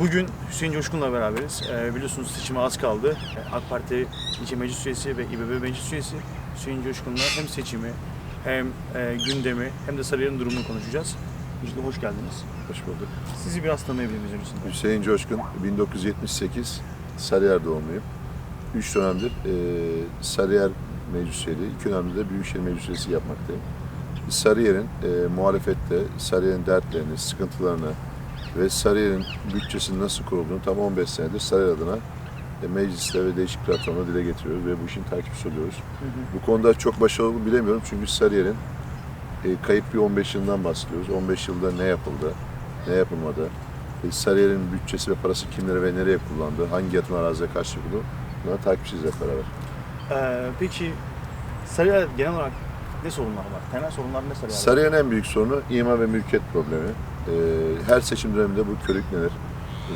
Bugün Hüseyin Coşkun'la beraberiz. Ee, biliyorsunuz seçime az kaldı. Ee, AK Parti ilçe meclis üyesi ve İBB meclis üyesi Hüseyin Coşkun'la hem seçimi hem e, gündemi hem de Sarıyer'in durumunu konuşacağız. Öncelikle hoş geldiniz. Hoş bulduk. Sizi biraz tanıyabilir miyiz öncesinde? Hüseyin Coşkun, 1978 Sarıyer doğumluyum. Üç dönemdir e, Sarıyer Meclis Üyeliği, iki dönemdir de Büyükşehir Meclis Üyesi yapmaktayım. Sarıyer'in e, muhalefette Sarıyer'in dertlerini, sıkıntılarını ve Sarıyer'in bütçesinin nasıl kurulduğunu tam 15 senedir Sarıyer adına e, mecliste ve değişik platformda dile getiriyoruz ve bu işin takipçisi oluyoruz. Bu konuda çok başarılı bilemiyorum çünkü Sarıyer'in e, kayıp bir 15 yılından bahsediyoruz. 15 yılda ne yapıldı, ne yapılmadı, e, Sarıyer'in bütçesi ve parası kimlere ve nereye kullandı, hangi yatırım araziye karşı yapıldı, bunları takipçiyiz hep beraber. Ee, peki Sarıyer genel olarak ne sorunlar var? Temel sorunlar ne Sarıyer'de? Sarıyer'in en büyük sorunu imar ve mülkiyet problemi. E, her seçim döneminde bu körüklenir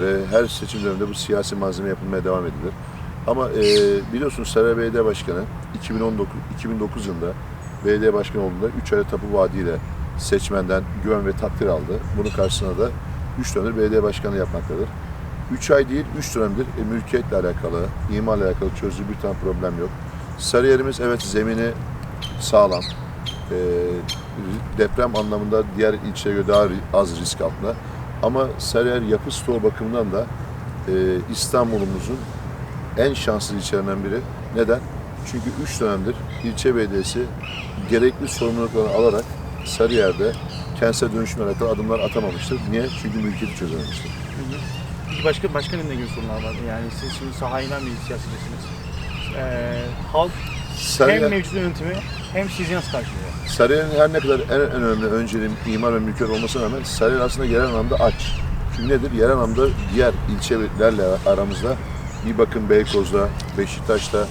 ve her seçim döneminde bu siyasi malzeme yapılmaya devam edilir. Ama e, biliyorsunuz Sarıyer Belediye Başkanı 2019 2009 yılında belediye başkanı olduğunda 3 ayda tapu vaadiyle seçmenden güven ve takdir aldı. Bunun karşısına da 3 dönemdir belediye başkanı yapmaktadır. 3 ay değil 3 dönemdir e, mülkiyetle alakalı, imarla alakalı çözdüğü bir tane problem yok. Sarıyer'imiz evet zemini sağlam. E, deprem anlamında diğer ilçelere göre daha az risk altında. Ama Sarıyer yapı stoğu bakımından da e, İstanbul'umuzun en şanslı ilçelerinden biri. Neden? Çünkü 3 dönemdir ilçe belediyesi gerekli sorumlulukları alarak Sarıyer'de kentsel dönüşümle alakalı adımlar atamamıştır. Niye? Çünkü mülkiyeti çözememiştir. Peki Başka, başka ne gibi sorunlar var? Yani siz şimdi sahaya inen bir siyasetçisiniz. Ee, halk hem Sarıyer, mevcut yönetimi hem nasıl karşılıyor? Sarıyer'in her ne kadar en önemli önceliğin imar ve mülkiyet olmasına rağmen Sarıyer aslında yerel anlamda aç. Çünkü nedir? Yerel anlamda diğer ilçelerle aramızda bir bakın Beykoz'da, Beşiktaş'ta,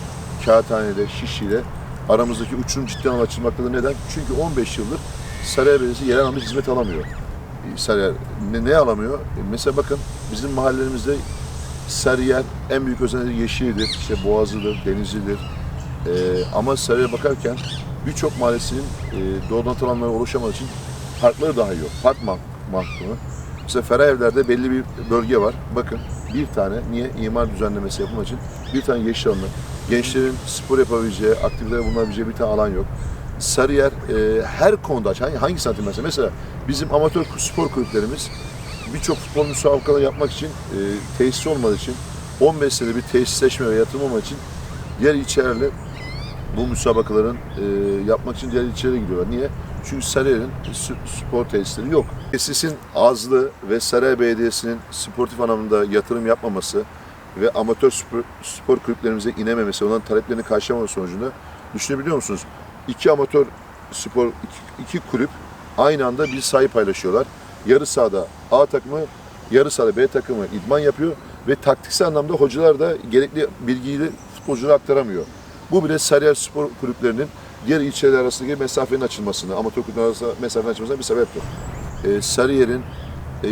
Kağıthane'de, Şişli'de aramızdaki uçurum ciddi anlamda açılmaktadır. Neden? Çünkü 15 yıldır Sarıyer Belediyesi yerel anlamda hizmet alamıyor. Ee, Sarıyer ne, ne alamıyor? E, Mesela bakın bizim mahallelerimizde Sarıyer en büyük özelliği Yeşil'dir, işte Boğazı'dır, Denizli'dir. Ee, ama Sarıyer'e bakarken birçok mahallesinin e, donatı alanları oluşamadığı için parkları daha yok. Park mah mahkumu. Mesela Ferahevler'de belli bir bölge var. Bakın bir tane niye imar düzenlemesi yapılmak için bir tane yeşil alanı. Gençlerin spor yapabileceği, aktiviteler bulunabileceği bir tane alan yok. Sarıyer e, her konuda aç. Hangi, hangi santim mesela? Mesela bizim amatör spor kulüplerimiz birçok futbol müsabakaları yapmak için e, tesis olmadığı için 15 senede bir tesisleşme ve yatırım olmadığı için diğer ilçelerle bu müsabakaların e, yapmak için diğer ilçelere gidiyorlar. Niye? Çünkü Sarıyer'in s- spor tesisleri yok. Tesisin azlığı ve Sarıyer Belediyesi'nin sportif anlamda yatırım yapmaması ve amatör spor, spor kulüplerimize inememesi, onların taleplerini karşılamaması sonucunda düşünebiliyor musunuz? İki amatör spor, iki, iki kulüp aynı anda bir sahayı paylaşıyorlar. Yarı sahada A takımı, yarı sahada B takımı idman yapıyor ve taktiksel anlamda hocalar da gerekli bilgiyi de futbolculara aktaramıyor. Bu bile Sarıyer Spor Kulüplerinin diğer ilçeler arasındaki mesafenin açılmasına, amatör kulüpler arasında mesafenin açılmasına bir sebeptir. Ee, Sarıyer'in e,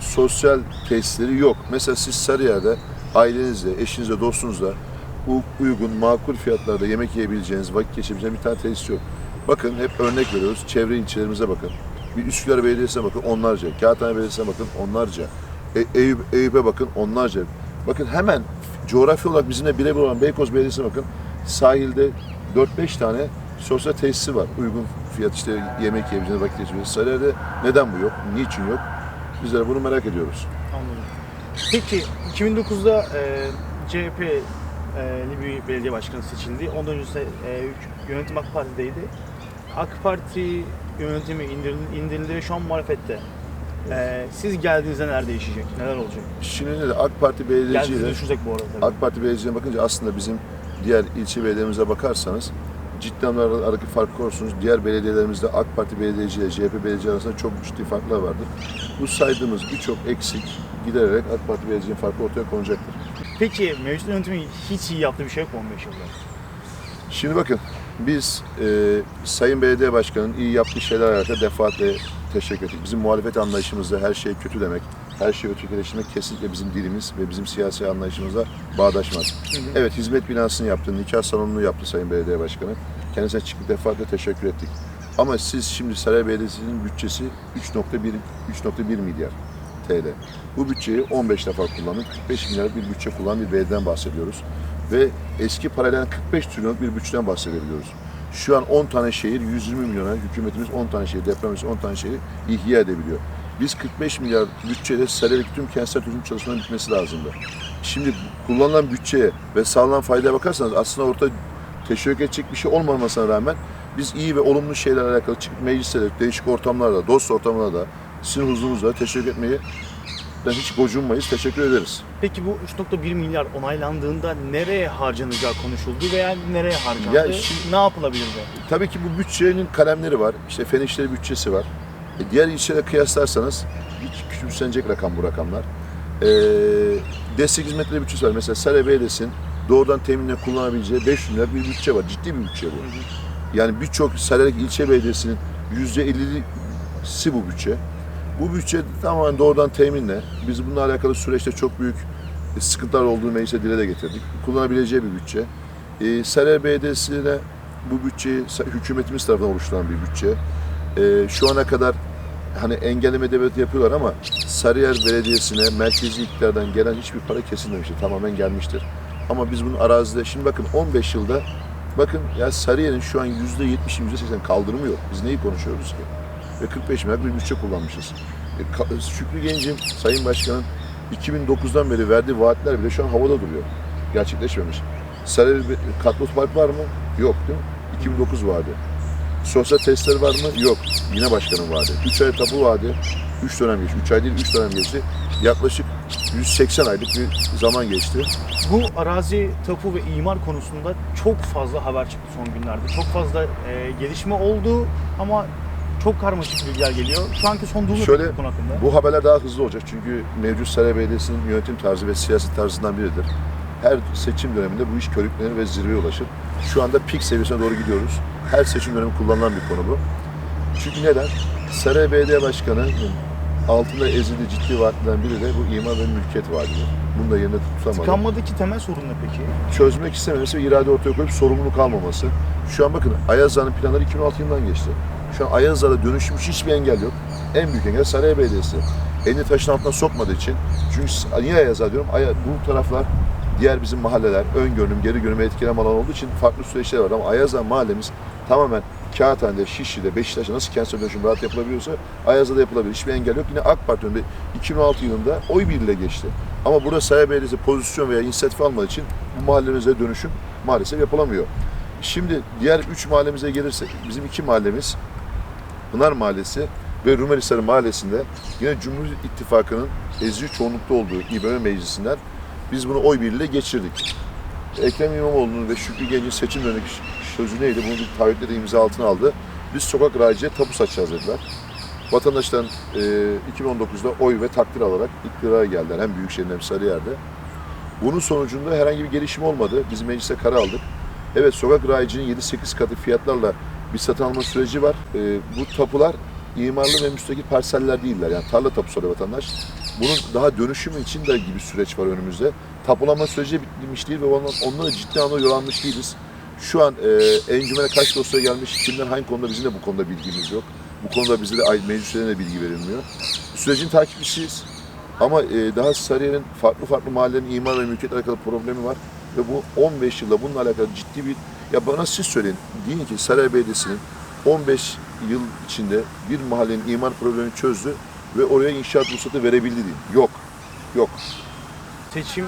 sosyal tesisleri yok. Mesela siz Sarıyer'de ailenizle, eşinizle, dostunuzla uygun, makul fiyatlarda yemek yiyebileceğiniz, vakit geçirebileceğiniz bir tane tesis yok. Bakın hep örnek veriyoruz. Çevre ilçelerimize bakın. Bir Üsküdar Belediyesi'ne bakın onlarca. Kağıthane Belediyesi'ne bakın onlarca. E, Eyüp, Eyüp'e bakın onlarca. Bakın hemen coğrafya olarak bizimle birebir olan Beykoz Belediyesi'ne bakın. Sahilde 4-5 tane sosyal tesisi var. Uygun fiyat işte yemek yiyebileceğiniz, vakit geçirebileceğiniz. Sarıyer'de neden bu yok? Niçin yok? Bizler bunu merak ediyoruz. Anladım. Peki 2009'da e, CHP'li bir belediye başkanı seçildi. Ondan önce e, yönetim AK Parti'deydi. AK Parti yönetimi indirildi, indirildi ve şu an muhalefette. E, siz geldiğinizde neler değişecek? Neler olacak? Şimdi de AK Parti Geldiğinizde belediyeciyle düşünsek bu arada. tabii. AK Parti belediyecilerine bakınca aslında bizim diğer ilçe belediyelerimize bakarsanız ciddi anlamda aradaki fark görürsünüz. Diğer belediyelerimizde AK Parti belediyeci ile CHP belediyeci arasında çok ciddi farklar vardır. Bu saydığımız birçok eksik gidererek AK Parti belediyecinin farkı ortaya konacaktır. Peki mevcut yönetimin hiç iyi yaptığı bir şey yok mu 15 yılda? Şimdi bakın biz e, Sayın Belediye Başkanı'nın iyi yaptığı şeyler alakalı defaatle teşekkür ettik. Bizim muhalefet anlayışımızda her şey kötü demek, her şeyi ötekileştirmek kesinlikle bizim dilimiz ve bizim siyasi anlayışımızla bağdaşmaz. Evet hizmet binasını yaptı, nikah salonunu yaptı Sayın Belediye Başkanı. Kendisine çıkıp defaatle teşekkür ettik. Ama siz şimdi Saray Belediyesi'nin bütçesi 3.1 3.1 milyar. TL. Bu bütçeyi 15 defa kullandık. 45 milyar bir bütçe kullanan bir belediyeden bahsediyoruz. Ve eski parayla 45 trilyonluk bir bütçeden bahsedebiliyoruz. Şu an 10 tane şehir 120 milyona, hükümetimiz 10 tane şehir, depremimiz 10 tane şehri ihya edebiliyor. Biz 45 milyar bütçeyle Sarıyer'deki tüm kentsel turizm çalışmalarının bitmesi lazımdı. Şimdi kullanılan bütçeye ve sağlanan faydaya bakarsanız aslında ortada teşvik edecek bir şey olmamasına rağmen biz iyi ve olumlu şeylerle alakalı çıkıp meclislerde, değişik ortamlarda, dost ortamlarda sizin huzurunuzda teşvik etmeyi ben hiç gocunmayız, teşekkür ederiz. Peki bu 3.1 milyar onaylandığında nereye harcanacağı konuşuldu veya nereye harcandı? Ya şimdi- ne yapılabilir be? Tabii ki bu bütçenin kalemleri var. İşte fen işleri bütçesi var. E, diğer ilçelere kıyaslarsanız hiç küçümsenecek rakam bu rakamlar. E, destek hizmetleri bütçesi var. Mesela Saray Belediyesi'nin doğrudan teminle kullanabileceği 5 milyar bir bütçe var. Ciddi bir bütçe bu. Yani birçok Saraylık ilçe belediyesinin %50'si bu bütçe. Bu bütçe tamamen doğrudan teminle. Biz bununla alakalı süreçte çok büyük sıkıntılar olduğunu meclise dile de getirdik. Kullanabileceği bir bütçe. Ee, Sarıyer Belediyesi'ne bu bütçeyi hükümetimiz tarafından oluşturan bir bütçe. Ee, şu ana kadar hani engelleme devleti yapıyorlar ama Sarıyer Belediyesi'ne merkezi iktidardan gelen hiçbir para kesilmemiştir. Tamamen gelmiştir. Ama biz bunun arazide, şimdi bakın 15 yılda bakın ya Sarıyer'in şu an %70, %80 kaldırımı yok. Biz neyi konuşuyoruz ki? Ve 45 milyar bir bütçe kullanmışız. E, Şükrü Genc'in, Sayın Başkan'ın 2009'dan beri verdiği vaatler bile şu an havada duruyor. Gerçekleşmemiş. Sarıyer bir katlı otopark var mı? Yok değil mi? 2009 vaadi. Sosyal testler var mı? Yok. Yine başkanın vaadi. 3 ay tapu vaadi. 3 dönem geçti. 3 ay değil 3 dönem geçti. Yaklaşık 180 aylık bir zaman geçti. Bu arazi, tapu ve imar konusunda çok fazla haber çıktı son günlerde. Çok fazla e, gelişme oldu ama çok karmaşık bilgiler geliyor. Şu anki son durum Şöyle, bu hakkında. Bu haberler daha hızlı olacak çünkü mevcut Saray Belediyesi'nin yönetim tarzı ve siyasi tarzından biridir. Her seçim döneminde bu iş körüklenir ve zirveye ulaşır. Şu anda pik seviyesine doğru gidiyoruz. Her seçim dönemi kullanılan bir konu bu. Çünkü neden? Saray Belediye Başkanı'nın altında ezildiği ciddi vaatlerden biri de bu imar ve mülkiyet vaadidir. Bunu da yerine tutamadı. Tıkanmadaki temel sorun ne peki? Çözmek istememesi ve irade ortaya koyup sorumluluk almaması. Şu an bakın Ayazağ'ın planları 2006 yılından geçti. Şu an Ayazağ'da dönüşmüş hiçbir engel yok. En büyük engel Saray Belediyesi. Elini taşın altına sokmadığı için. Çünkü niye Ayazağ diyorum? Aya, bu taraflar diğer bizim mahalleler, ön görünüm, geri görünüm etkilem alan olduğu için farklı süreçler var. Ama Ayazağ mahallemiz tamamen Kağıthane'de, Şişli'de, Beşiktaş'ta nasıl kentsel dönüşüm rahat yapılabiliyorsa Ayazağ'da yapılabilir. Hiçbir engel yok. Yine AK Parti önünde 2016 yılında oy birliğiyle geçti. Ama burada Saray Belediyesi pozisyon veya inisiyatif almadığı için bu mahallemize dönüşüm maalesef yapılamıyor. Şimdi diğer üç mahallemize gelirse bizim iki mahallemiz Pınar Mahallesi ve Rumelihisar Mahallesi'nde yine Cumhur İttifakı'nın ezici çoğunlukta olduğu İBB Meclisi'nden biz bunu oy birliğiyle geçirdik. Ekrem İmamoğlu'nun ve Şükrü Genç'in seçim dönemi sözü neydi? Bunu bir taahhütle de imza altına aldı. Biz sokak rayicıya tapu satacağız dediler. Vatandaştan e, 2019'da oy ve takdir alarak iktidara geldiler. Hem Büyükşehir'in hem Sarıyer'de. Bunun sonucunda herhangi bir gelişme olmadı. Biz meclise karar aldık. Evet sokak rayicinin 7-8 katı fiyatlarla bir satın alma süreci var. E, bu tapular imarlı ve müstakil parseller değiller. Yani tarla tapusu alıyor vatandaş. Bunun daha dönüşümü için de gibi süreç var önümüzde. Tapulama süreci bitmiş değil ve ondan, ciddi anlamda yol almış değiliz. Şu an e, encümene kaç dosya gelmiş, kimden hangi konuda bizim de bu konuda bilgimiz yok. Bu konuda bize de meclislerine de bilgi verilmiyor. Sürecin takipçisiyiz. Ama e, daha Sarıyer'in farklı farklı mahallelerin imar ve mülkiyet alakalı problemi var. Ve bu 15 yılda bununla alakalı ciddi bir... Ya bana siz söyleyin. Deyin ki Saray Belediyesi'nin 15 yıl içinde bir mahallenin imar problemini çözdü ve oraya inşaat ruhsatı verebildi deyin. Yok. Yok. Seçim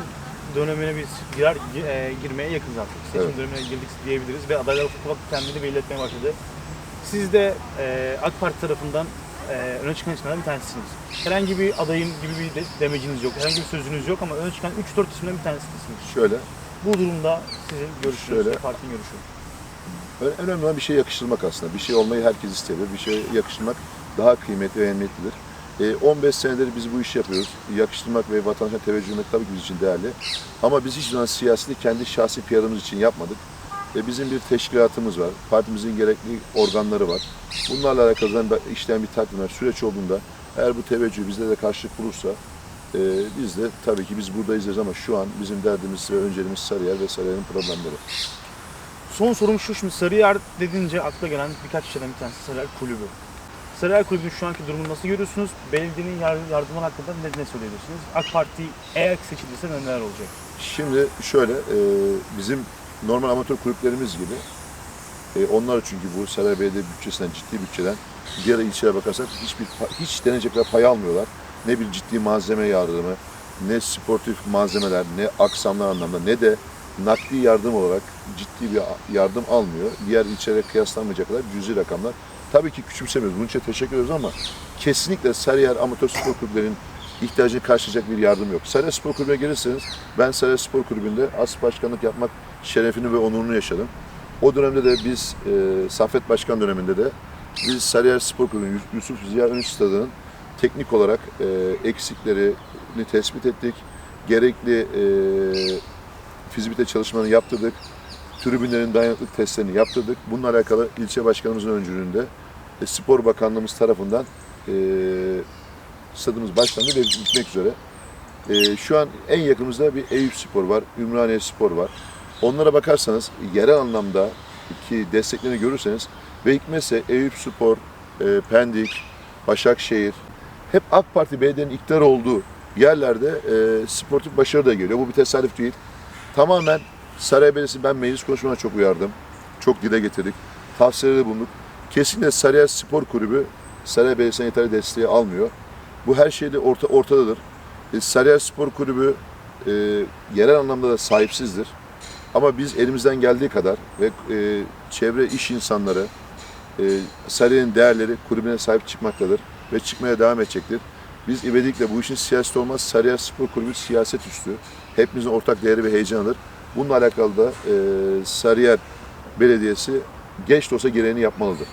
dönemine biz girer, e, girmeye yakınız artık. Seçim Evet. dönemine girdik diyebiliriz ve adaylar ufak kendini belli etmeye başladı. Siz de e, AK Parti tarafından e, öne çıkan isimlerden bir tanesisiniz. Herhangi bir adayın gibi bir de, demeciniz yok, herhangi bir sözünüz yok ama öne çıkan 3-4 isimden bir tanesisiniz. Şöyle. Bu durumda sizin görüşünüz, Şöyle. partinin görüşü. Ö- Önemli olan bir şey yakıştırmak aslında. Bir şey olmayı herkes ister. Bir şey yakıştırmak daha kıymetli ve emniyetlidir. E, 15 senedir biz bu işi yapıyoruz. Yakıştırmak ve vatandaşa teveccüh etmek tabii ki bizim için değerli. Ama biz hiçbir zaman siyaseti kendi şahsi PR'ımız için yapmadık. E, bizim bir teşkilatımız var. Partimizin gerekli organları var. Bunlarla alakalı işleyen bir takvim var. Süreç olduğunda eğer bu teveccüh bizde de karşılık bulursa e, biz de tabii ki biz buradayız ama şu an bizim derdimiz ve önceliğimiz Sarıyer ve Sarıyer'in problemleri. Son sorum şu şimdi Sarıyer dedince akla gelen birkaç şeyden bir tanesi Sarıyer Kulübü. Sarıyer Kulübü'nün şu anki durumunu nasıl görüyorsunuz? Belediyenin yar- yardımları hakkında ne, ne söyleyebilirsiniz? AK Parti eğer seçilirse neler olacak? Şimdi şöyle, e, bizim normal amatör kulüplerimiz gibi, e, onlar çünkü bu Saray Belediye bütçesinden, ciddi bütçeden diğer ilçelere bakarsak hiçbir hiç denecekler pay almıyorlar. Ne bir ciddi malzeme yardımı, ne sportif malzemeler, ne aksamlar anlamda, ne de nakli yardım olarak ciddi bir yardım almıyor. Diğer ilçelere kıyaslanmayacak kadar cüzi rakamlar. Tabii ki küçümsemiyoruz. Bunun için teşekkür ediyoruz ama kesinlikle Sarıyer Amatör Spor Kulüplerinin ihtiyacını karşılayacak bir yardım yok. Sarıyer Spor Kulübü'ne gelirseniz ben Sarıyer Spor Kulübü'nde as başkanlık yapmak şerefini ve onurunu yaşadım. O dönemde de biz e, Saffet Başkan döneminde de biz Sarıyer Spor Kulübü'nün Yus- Yusuf Ziya Ünlü Stadı'nın teknik olarak e, eksiklerini tespit ettik. Gerekli e, fizibilite çalışmalarını yaptırdık. Tribünlerin dayanıklık testlerini yaptırdık. Bununla alakalı ilçe başkanımızın öncülüğünde e, Spor Bakanlığımız tarafından e, stadımız başlandı ve bitmek üzere. E, şu an en yakınımızda bir Eyüp Spor var, Ümraniye Spor var. Onlara bakarsanız yerel anlamda ki desteklerini görürseniz ve hikmetse Eyüp Spor, e, Pendik, Başakşehir hep AK Parti belediyenin iktidar olduğu yerlerde e, sportif başarı da geliyor. Bu bir tesadüf değil. Tamamen Saray Belediyesi ben meclis konuşmalarına çok uyardım. Çok dile getirdik. Tavsiyelerde bulunduk. Kesinlikle Sarıyer Spor Kulübü Saray Belediyesi'ne yeterli desteği almıyor. Bu her şeyde orta, ortadadır. E, Sarıyer Spor Kulübü e, yerel anlamda da sahipsizdir. Ama biz elimizden geldiği kadar ve e, çevre iş insanları, e, Sarıyer'in değerleri kulübüne sahip çıkmaktadır ve çıkmaya devam edecektir. Biz ivedilikle bu işin siyaset olmaz. Sarıyer Spor Kulübü siyaset üstü. Hepimizin ortak değeri ve heyecanıdır. Bununla alakalı da e, Sarıyer Belediyesi geç de olsa gereğini yapmalıdır.